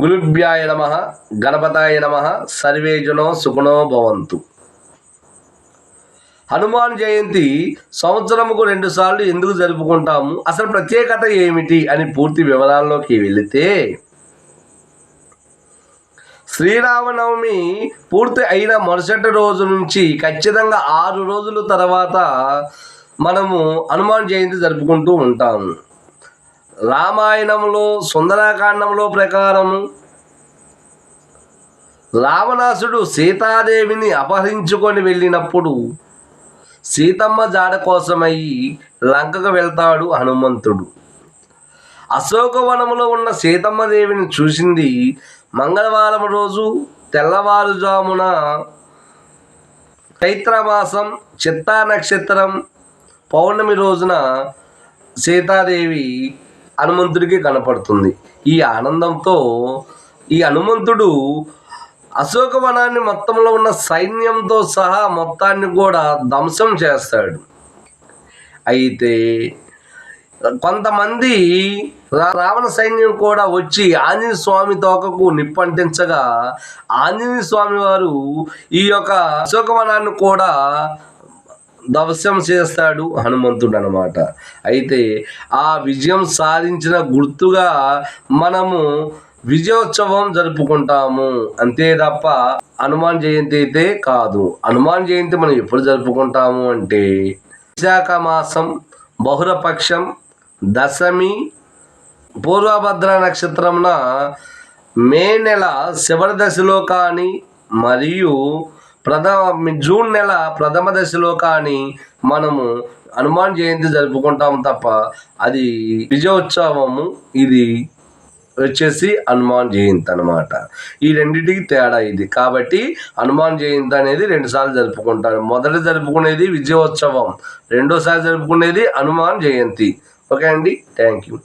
గురుభ్యాయ నమ గణపతాయ నమ సర్వేజునో సుఖనో భవంతు. హనుమాన్ జయంతి సంవత్సరముకు రెండుసార్లు ఎందుకు జరుపుకుంటాము? అసలు ప్రత్యేకత ఏమిటి? అని పూర్తి వివరాల్లోకి వెళితే శ్రీరామనవమి పూర్తి అయిన మరుసటి రోజు నుంచి ఖచ్చితంగా ఆరు రోజుల తర్వాత మనము హనుమాన్ జయంతి జరుపుకుంటూ ఉంటాము. రామాయణంలో సుందరాకాండంలో ప్రకారము రావణాసుడు సీతాదేవిని అపహరించుకొని వెళ్ళినప్పుడు సీతమ్మ జాడ కోసమై లంకకు వెళ్తాడు హనుమంతుడు. అశోకవనములో ఉన్న సీతమ్మ దేవిని చూసింది మంగళవారం రోజు తెల్లవారుజామున చైత్రమాసం చిత్తా నక్షత్రం పౌర్ణమి రోజున సీతాదేవి హనుమంతుడికి కనపడుతుంది. ఈ ఆనందంతో ఈ హనుమంతుడు అశోకవనాన్ని మొత్తంలో ఉన్న సైన్యంతో సహా మొత్తాన్ని కూడా ధ్వంసం చేస్తాడు. అయితే కొంతమంది రావణ సైన్యం కూడా వచ్చి ఆంజనేయ స్వామి తోకకు నిప్పంటించగా ఆంజనేయ స్వామి వారు ఈ యొక్క అశోకవనాన్ని కూడా ధ్వంసం చేస్తాడు హనుమంతుడు అనమాట అయితే ఆ విజయం సాధించిన గుర్తుగా మనము విజయోత్సవం జరుపుకుంటాము. అంతే తప్ప హనుమాన్ జయంతి అయితే కాదు. హనుమాన్ జయంతి మనం ఎప్పుడు జరుపుకుంటాము అంటే విశాఖ మాసం బహుళపక్షం దశమి పూర్వభద్ర నక్షత్రంన మే నెల చివరి దశలో కానీ మరియు ప్రథమ జూన్ నెల ప్రథమ దశలో కానీ మనము హనుమాన్ జయంతి జరుపుకుంటాం తప్ప అది విజయోత్సవము ఇది వచ్చేసి హనుమాన్ జయంతి అనమాట ఈ రెండింటికి తేడా ఇది. కాబట్టి హనుమాన్ జయంతి అనేది రెండుసార్లు జరుపుకుంటారు. మొదట జరుపుకునేది విజయోత్సవం రెండోసారి జరుపుకునేది హనుమాన్ జయంతి. ఓకే అండి? Thank you.